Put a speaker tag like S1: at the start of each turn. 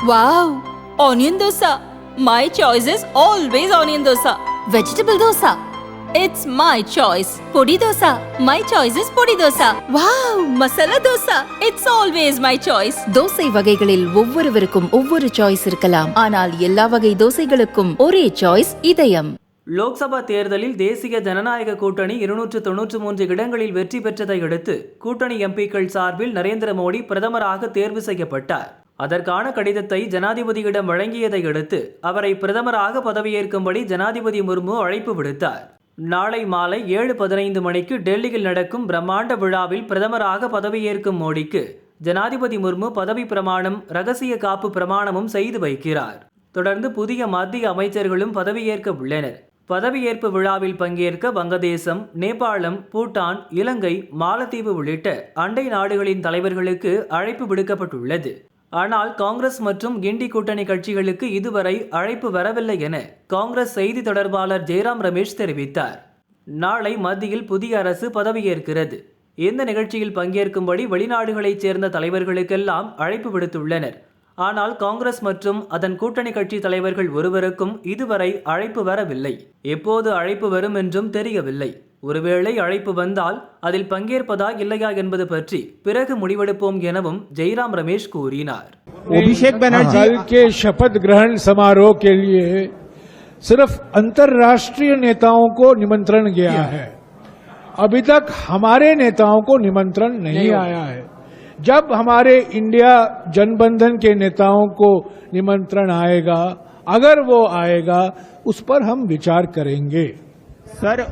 S1: Wow! Onion dosa. My choice is always onion dosa. Vegetable dosa. It's my choice. Podi dosa. My choice is podi dosa. Wow! Masala dosa. It's always my choice.
S2: Dosa வகைகளில் ஒவ்வொருவருக்கும் ஒவ்வொரு choice இருக்கலாம் ஆனால் எல்லா வகை தோசைகளுக்கும் ஒரே choice இதயம்
S3: லோக்சபா தேர்தலில் தேசிய ஜனநாயக கூட்டணி இருநூற்று தொன்னூற்று மூன்று இடங்களில் வெற்றி பெற்றதை அடுத்து கூட்டணி எம்பிக்கள் சார்பில் நரேந்திர மோடி பிரதமராக தேர்வு செய்யப்பட்டார் அதற்கான கடிதத்தை ஜனாதிபதியிடம் வழங்கியதை அடுத்து அவரை பிரதமராக பதவியேற்கும்படி ஜனாதிபதி முர்மு அழைப்பு விடுத்தார். நாளை மாலை ஏழு பதினைந்து மணிக்கு டெல்லியில் நடக்கும் பிரம்மாண்ட விழாவில் பிரதமராக பதவியேற்கும் மோடிக்கு ஜனாதிபதி முர்மு பதவி பிரமாணம் ரகசிய காப்பு பிரமாணமும் செய்து வைக்கிறார். தொடர்ந்து புதிய மத்திய அமைச்சர்களும் பதவியேற்க உள்ளனர். பதவியேற்பு விழாவில் பங்கேற்க வங்கதேசம் நேபாளம் பூட்டான் இலங்கை மாலத்தீவு உள்ளிட்ட அண்டை நாடுகளின் தலைவர்களுக்கு அழைப்பு விடுக்கப்பட்டுள்ளது. ஆனால் காங்கிரஸ் மற்றும் கிண்டி கூட்டணி கட்சிகளுக்கு இதுவரை அழைப்பு வரவில்லை என காங்கிரஸ் செய்தி தொடர்பாளர் ஜெயராம் ரமேஷ் தெரிவித்தார். நாளை மத்தியில் புதிய அரசு பதவியேற்கிறது. இந்த நிகழ்ச்சியில் பங்கேற்கும்படி வெளிநாடுகளைச் சேர்ந்த தலைவர்களுக்கெல்லாம் அழைப்பு விடுத்துள்ளனர். ஆனால் காங்கிரஸ் மற்றும் அதன் கூட்டணி கட்சி தலைவர்கள் ஒருவருக்கும் இதுவரை அழைப்பு வரவில்லை. எப்போது அழைப்பு வரும் என்றும் தெரியவில்லை. ஒருவேளை அழைப்பு வந்தால் அதில் பங்கேற்பதா இல்லையா என்பது பற்றி பிறகு முடிவெடுப்போம் எனவும் ஜெய்ராம் ரமேஷ் கூறினார்
S4: अभिषेक बनर्जी
S5: कल के शपथ ग्रहण समारोह के लिए सिर्फ अंतर्राष्ट्रीय नेताओं को निमंत्रण गया है अभी तक हमारे नेताओं को निमंत्रण नहीं आया है जब हमारे इंडिया जनबंधन के नेताओं को निमंत्रण आएगा अगर वो आएगा उस पर हम विचार करेंगे
S4: सर